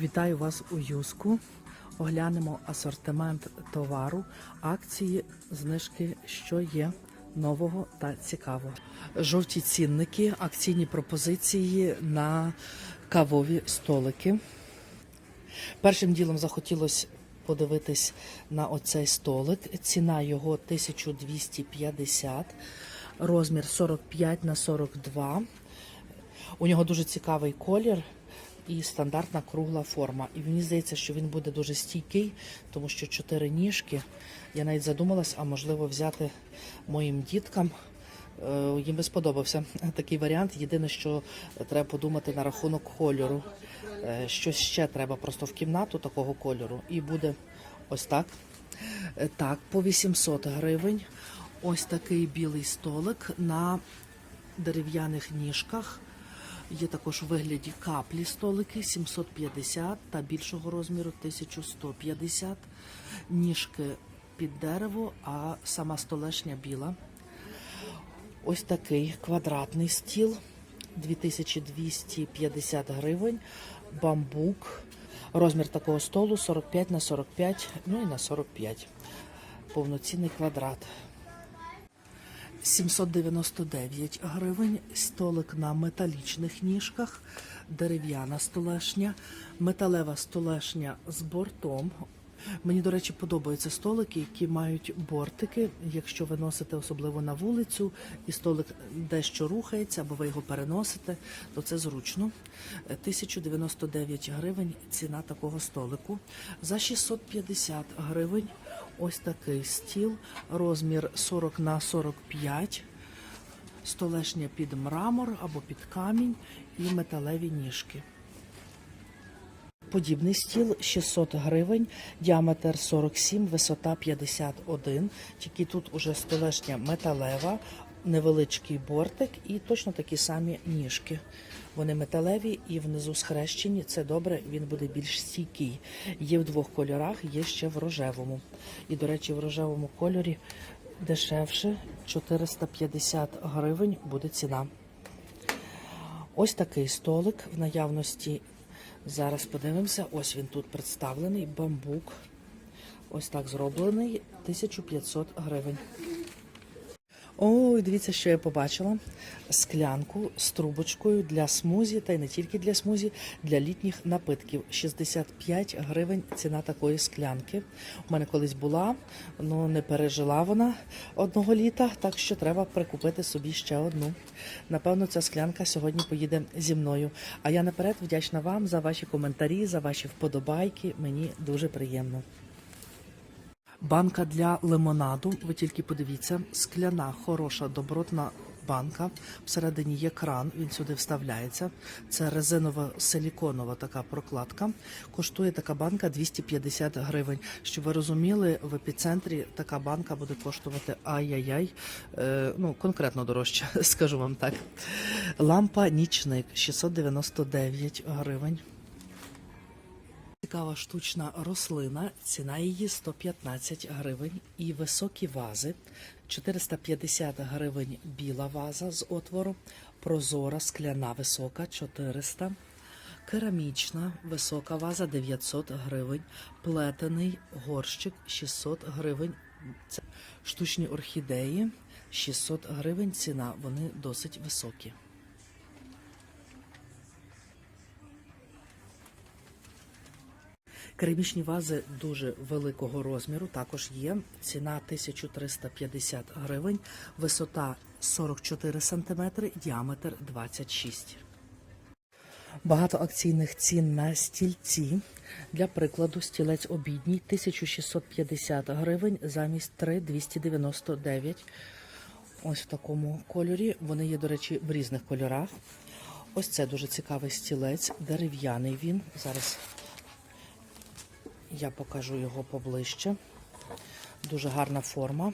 Вітаю вас у Юску. Оглянемо асортимент товару, акції, знижки, що є нового та цікавого. Жовті цінники, акційні пропозиції на кавові столики. Першим ділом захотілося подивитись на оцей столик. Ціна його 1250, розмір 45 на 42. У нього дуже цікавий колір і стандартна кругла форма. І мені здається, що він буде дуже стійкий, тому що чотири ніжки. Я навіть задумалась, а можливо взяти моїм діткам. Е, Їм би сподобався такий варіант. Єдине, що треба подумати на рахунок кольору. Е, Щось ще треба просто в кімнату такого кольору. І буде ось так. Е, Так, по 800 гривень. Ось такий білий столик на дерев'яних ніжках. Є також у вигляді каплі столики 750 та більшого розміру 1150. Ніжки під дерево, а сама столешня біла. Ось такий квадратний стіл 2250 гривень. Бамбук. Розмір такого столу 45 на 45, ну і на 45. Повноцінний квадрат. 799 гривень, столик на металічних ніжках, дерев'яна столешня, металева столешня з бортом. Мені, до речі, подобаються столики, які мають бортики. Якщо ви носите особливо на вулицю, і столик дещо рухається, або ви його переносите, то це зручно. 1099 гривень ціна такого столику. За 650 гривень ось такий стіл, розмір 40 на 45, столешня під мрамор або під камінь і металеві ніжки. Подібний стіл 600 гривень, діаметр 47, висота 51. Тільки тут уже столешня металева, невеличкий бортик і точно такі самі ніжки. Вони металеві і внизу схрещені. Це добре, він буде більш стійкий. Є в двох кольорах, є ще в рожевому. І, до речі, в рожевому кольорі дешевше 450 гривень буде ціна. Ось такий столик в наявності. Зараз подивимося. Ось він тут представлений. Бамбук. Ось так зроблений. 1500 гривень. Ой, дивіться, що я побачила. Склянку з трубочкою для смузі, та й не тільки для смузі, для літніх напитків. 65 гривень ціна такої склянки. У мене колись була, але не пережила вона одного літа, так що треба прикупити собі ще одну. Напевно, ця склянка сьогодні поїде зі мною. А я наперед вдячна вам за ваші коментарі, за ваші вподобайки. Мені дуже приємно. Банка для лимонаду. Ви тільки подивіться, скляна, хороша, добротна банка. Всередині є кран, він сюди вставляється. Це резинова силіконова така прокладка. Коштує така банка 250 гривень. Щоб ви розуміли, в епіцентрі така банка буде коштувати ай-яй-яй. Е, ну, конкретно дорожче, скажу вам так. Лампа нічник 699 гривень. Цікава штучна рослина, ціна її 115 гривень. І високі вази 450 гривень біла ваза з отвору, прозора скляна висока 400, керамічна висока ваза 900 гривень, плетений горщик 600 гривень. Штучні орхідеї 600 гривень ціна, вони досить високі. Керамічні вази дуже великого розміру також є. Ціна 1350 гривень, висота 44 см, діаметр 26 Багато акційних цін на стільці. Для прикладу, стілець обідній 1650 гривень замість 3299. Ось в такому кольорі. Вони є, до речі, в різних кольорах. Ось це дуже цікавий стілець, дерев'яний він. Зараз я покажу його поближче. Дуже гарна форма,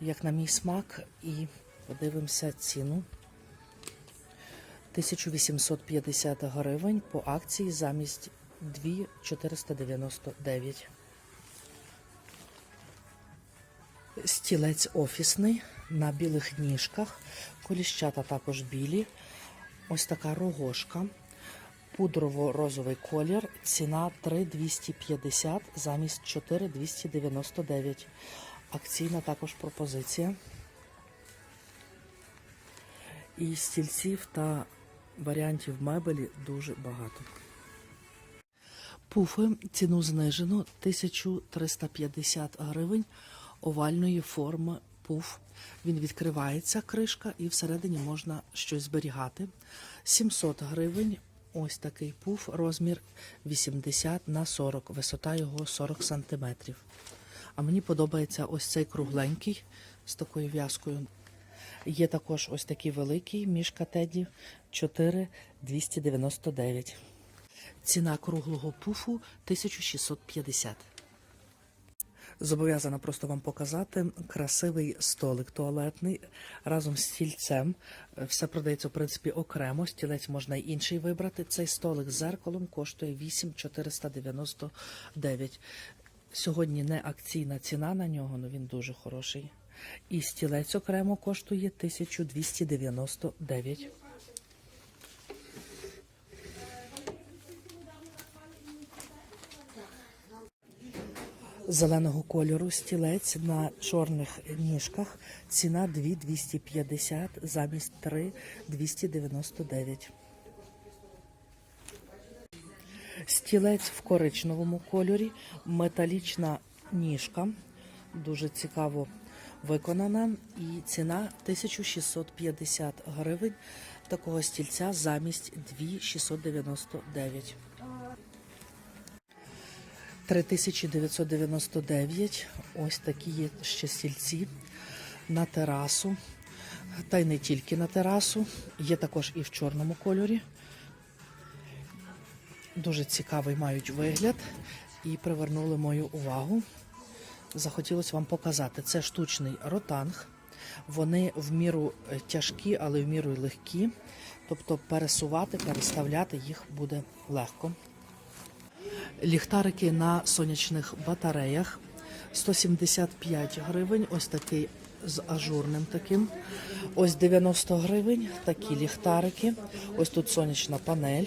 як на мій смак, і подивимося ціну. 1850 гривень по акції замість 2499. Стілець офісний на білих ніжках. Коліщата також білі. Ось така рогошка. Пудрово-розовий колір. Ціна 3,250 замість 4,299. Акційна також пропозиція. І стільців та варіантів мебелі дуже багато. Пуфи ціну знижено 1350 гривень овальної форми пуф. Він відкривається, кришка, і всередині можна щось зберігати. 700 гривень. Ось такий пуф, розмір 80 на 40, висота його 40 сантиметрів. А мені подобається ось цей кругленький з такою в'язкою. Є також ось такий великий мішка Теді 4,299. Ціна круглого пуфу 1650. Зобов'язана просто вам показати красивий столик туалетний разом з стільцем. Все продається, в принципі, окремо. Стілець можна й інший вибрати. Цей столик з зеркалом коштує 8,499. Сьогодні не акційна ціна на нього, але він дуже хороший. І стілець окремо коштує 1299. Зеленого кольору стілець на чорних ніжках. Ціна 2250 замість 3,299. Стілець в коричневому кольорі, металічна ніжка, дуже цікаво виконана. І ціна 1650 гривень такого стільця замість 2699. 3999. Ось такі є ще стільці на терасу. Та й не тільки на терасу. Є також і в чорному кольорі. Дуже цікавий мають вигляд і привернули мою увагу. Захотілося вам показати. Це штучний ротанг. Вони в міру е, тяжкі, але в міру й легкі. Тобто пересувати, переставляти їх буде легко. Ліхтарики на сонячних батареях 175 гривень. Ось такий з ажурним таким. Ось 90 гривень. Такі ліхтарики. Ось тут сонячна панель.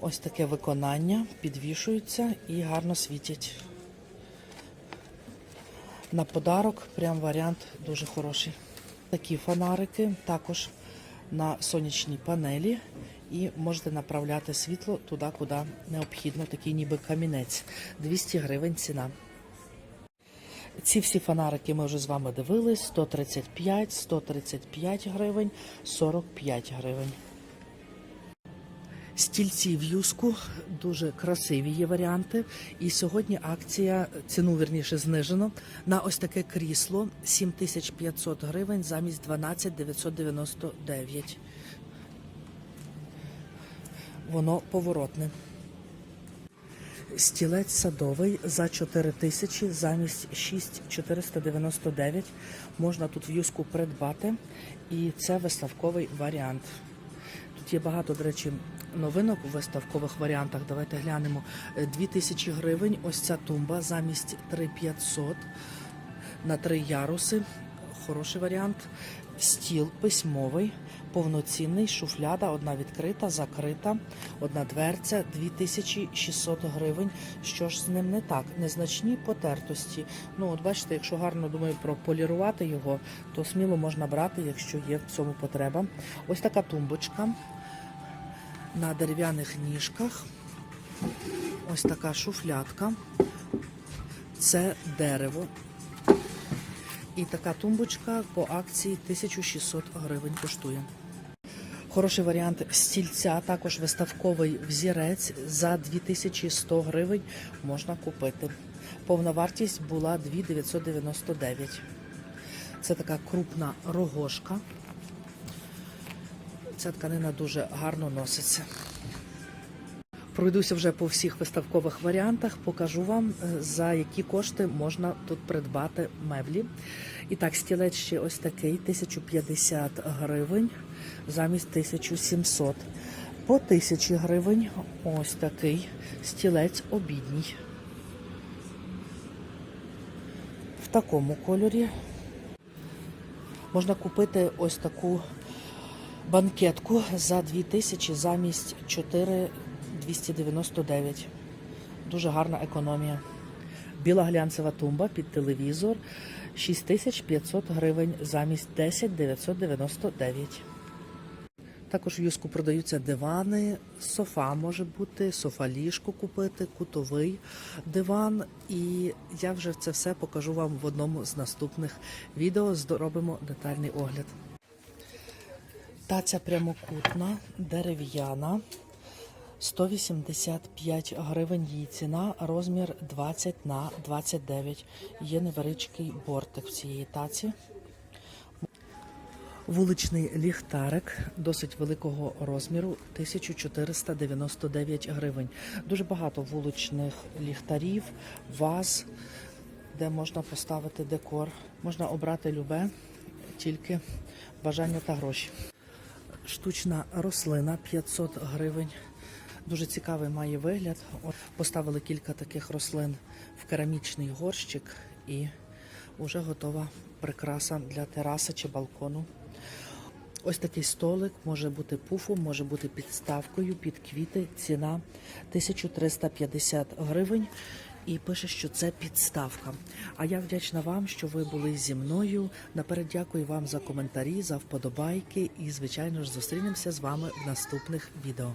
Ось таке виконання. Підвішуються і гарно світять. На подарок прям варіант дуже хороший. Такі фонарики також на сонячній панелі і можете направляти світло туди, куди необхідно. Такий ніби камінець. 200 гривень ціна. Ці всі фонарики ми вже з вами дивились. 135, 135 гривень, 45 гривень. Стільці в юску дуже красиві є варіанти. І сьогодні акція ціну вірніше знижено на ось таке крісло 7500 гривень замість 12999. Воно поворотне. Стілець садовий за 4 тисячі замість 6499 можна тут в юску придбати, і це виставковий варіант. Тут є багато, до речі, новинок у виставкових варіантах. Давайте глянемо. 2000 гривень. Ось ця тумба замість 3500 на три яруси. Хороший варіант. Стіл письмовий, повноцінний, шуфляда, одна відкрита, закрита, одна дверця, 2600 гривень. Що ж з ним не так? Незначні потертості. Ну, от бачите, якщо гарно думаю прополірувати його, то сміло можна брати, якщо є в цьому потреба. Ось така тумбочка на дерев'яних ніжках. Ось така шуфлядка. Це дерево. І така тумбочка по акції 1600 гривень коштує. Хороший варіант стільця, також виставковий взірець за 2100 гривень можна купити. Повна вартість була 2999. Це така крупна рогошка. Ця тканина дуже гарно носиться. Пройдуся вже по всіх виставкових варіантах, покажу вам, е, за які кошти можна тут придбати меблі. І так, стілець ще ось такий 1050 гривень замість 1700. По 1000 гривень ось такий стілець обідній. В такому кольорі можна купити ось таку банкетку за 2000 замість 4 299. Дуже гарна економія. Біла глянцева тумба під телевізор 6500 гривень замість 10 999. Також в юску продаються дивани, софа може бути, софа-ліжко купити, кутовий диван. І я вже це все покажу вам в одному з наступних відео. Зробимо детальний огляд. Таця прямокутна, дерев'яна. 185 гривень її ціна, розмір 20 на 29. Є невеличкий бортик в цієї таці. Вуличний ліхтарик досить великого розміру 1499 гривень. Дуже багато вуличних ліхтарів, ваз, де можна поставити декор. Можна обрати любе, тільки бажання та гроші. Штучна рослина 500 гривень. Дуже цікавий має вигляд. Поставили кілька таких рослин в керамічний горщик і вже готова прикраса для тераси чи балкону. Ось такий столик може бути пуфом, може бути підставкою під квіти. Ціна 1350 гривень. І пише, що це підставка. А я вдячна вам, що ви були зі мною. Наперед дякую вам за коментарі, за вподобайки і, звичайно ж, зустрінемося з вами в наступних відео.